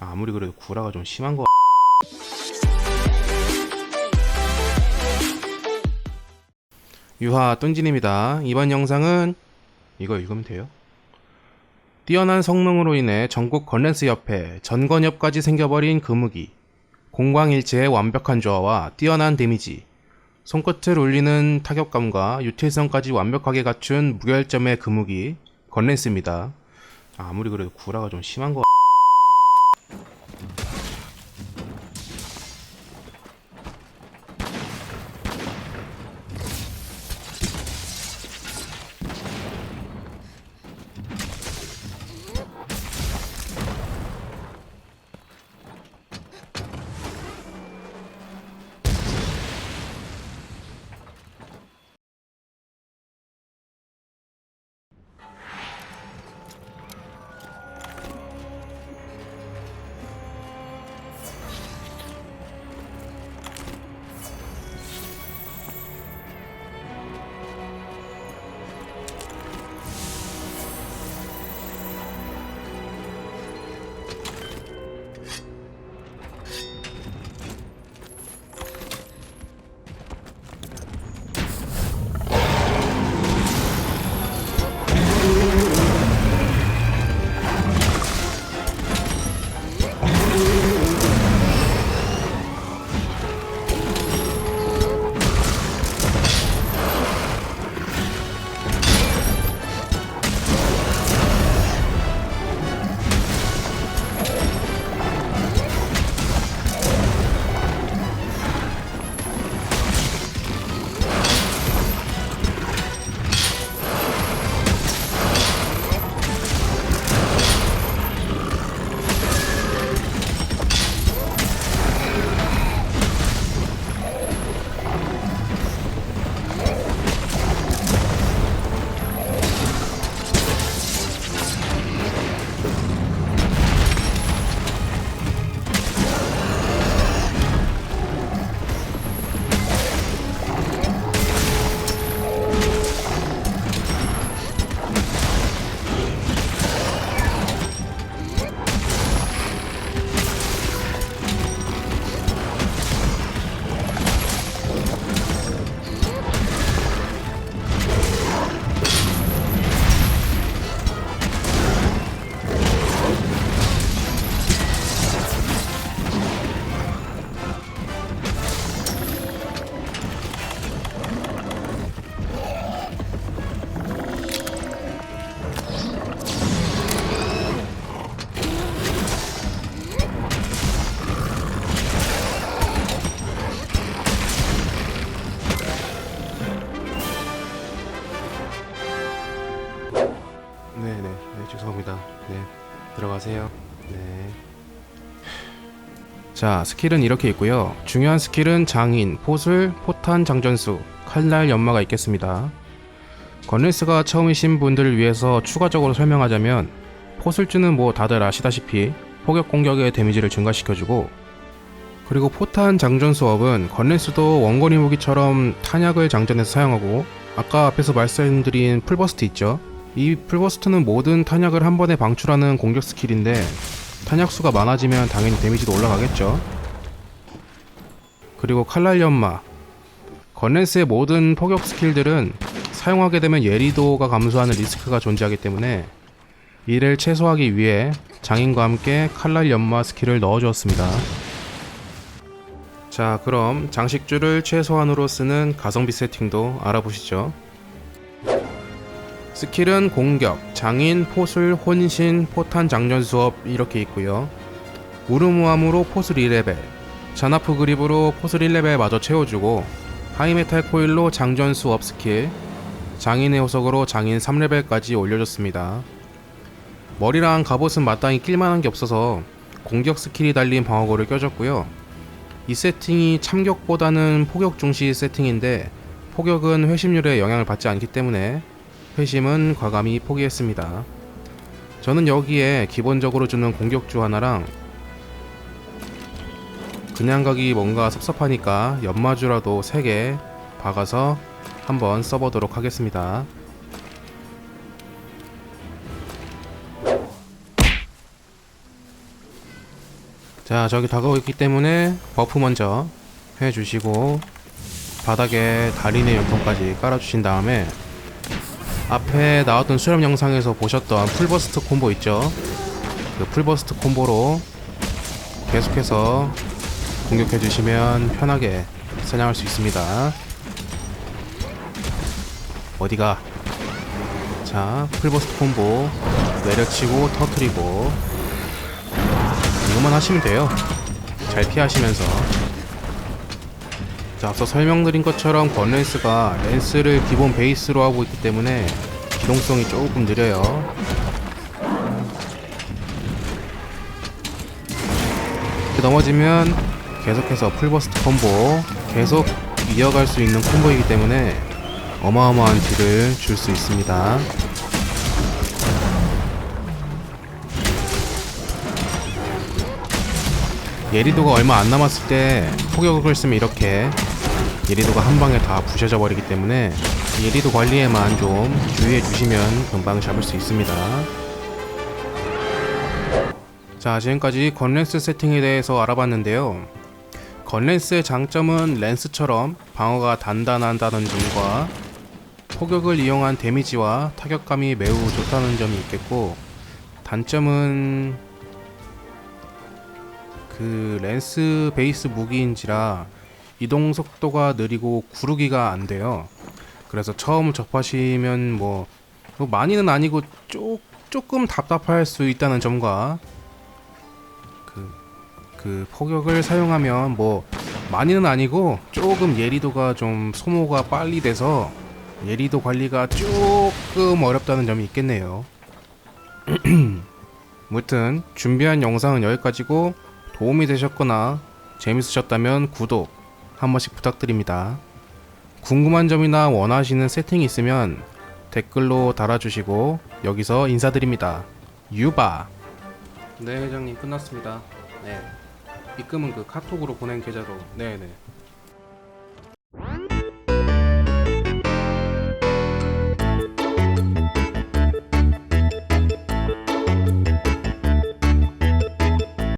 아무리 그래도 구라가 좀 심한 거. 유하 뚠진입니다. 이번 영상은 이거 읽으면 돼요? 뛰어난 성능으로 인해 전국 건랜스 옆에 전건엽까지 생겨버린 금무기 공광일체의 완벽한 조화와 뛰어난 데미지 손끝을 울리는 타격감과 유틸성까지 완벽하게 갖춘 무결점의 금무기 건랜스입니다. 아무리 그래도 구라가 좀 심한 거. 들어가세요. 네. 자 스킬은 이렇게 있고요. 중요한 스킬은 장인, 포술, 포탄, 장전수, 칼날, 연마가 있겠습니다. 건레스가 처음이신 분들을 위해서 추가적으로 설명하자면 포술주는 뭐 다들 아시다시피 포격 공격의 데미지를 증가시켜주고 그리고 포탄 장전 수업은 건렌스도 원거리 무기처럼 탄약을 장전해서 사용하고 아까 앞에서 말씀드린 풀버스트 있죠 이 풀버스트는 모든 탄약을 한 번에 방출하는 공격 스킬인데 탄약 수가 많아지면 당연히 데미지도 올라가겠죠. 그리고 칼날 연마. 건렌스의 모든 포격 스킬들은 사용하게 되면 예리도가 감소하는 리스크가 존재하기 때문에 이를 최소화하기 위해 장인과 함께 칼날 연마 스킬을 넣어주었습니다. 자, 그럼 장식줄을 최소한으로 쓰는 가성비 세팅도 알아보시죠. 스킬은 공격, 장인, 포술, 혼신, 포탄 장전 수업 이렇게 있고요. 우르무함으로 포술 2레벨, 잔아프 그립으로 포술 1레벨 마저 채워주고 하이메탈 코일로 장전 수업 스킬, 장인의 호석으로 장인 3레벨까지 올려줬습니다. 머리랑 갑옷은 마땅히 낄만한 게 없어서 공격 스킬이 달린 방어구를 껴줬고요. 이 세팅이 참격보다는 포격 중시 세팅인데 포격은 회심률에 영향을 받지 않기 때문에 회심은 과감히 포기했습니다. 저는 여기에 기본적으로 주는 공격주 하나랑 그냥 가기 뭔가 섭섭하니까 연마주라도 3개 박아서 한번 써보도록 하겠습니다. 자 저기 다가오고 있기 때문에 버프 먼저 해주시고 바닥에 달인의 용통까지 깔아주신 다음에 앞에 나왔던 수렴 영상에서 보셨던 풀버스트 콤보 있죠? 그 풀버스트 콤보로 계속해서 공격해주시면 편하게 사냥할 수 있습니다. 어디가? 자 풀버스트 콤보 내려치고 터트리고 이것만 하시면 돼요. 잘 피하시면서 자 앞서 설명드린 것처럼 건랜스가 랜스를 기본 베이스로 하고 있기 때문에 기동성이 조금 느려요. 이렇게 넘어지면 계속해서 풀버스트 콤보 계속 이어갈 수 있는 콤보이기 때문에 어마어마한 딜을 줄 수 있습니다. 예리도가 얼마 안 남았을 때 포격을 쓰면 이렇게 예리도가 한 방에 다 부셔져 버리기 때문에 예리도 관리에만 좀 주의해 주시면 금방 잡을 수 있습니다. 자, 지금까지 건랜스 세팅에 대해서 알아봤는데요. 건랜스의 장점은 랜스처럼 방어가 단단하다는 점과 포격을 이용한 데미지와 타격감이 매우 좋다는 점이 있겠고 단점은 그 랜스 베이스 무기인지라 이동 속도가 느리고 구르기가 안 돼요. 그래서 처음 접하시면 뭐, 뭐 많이는 아니고 쪼, 조금 답답할 수 있다는 점과 그, 그 포격을 사용하면 뭐 많이는 아니고 조금 예리도가 좀 소모가 빨리 돼서 예리도 관리가 조금 어렵다는 점이 있겠네요. 무튼 준비한 영상은 여기까지고 도움이 되셨거나 재밌으셨다면 구독 한 번씩 부탁드립니다. 궁금한 점이나 원하시는 세팅이 있으면 댓글로 달아주시고 여기서 인사드립니다. 유바. 네 회장님 끝났습니다. 네. 입금은 그 카톡으로 보낸 계좌로. 네네.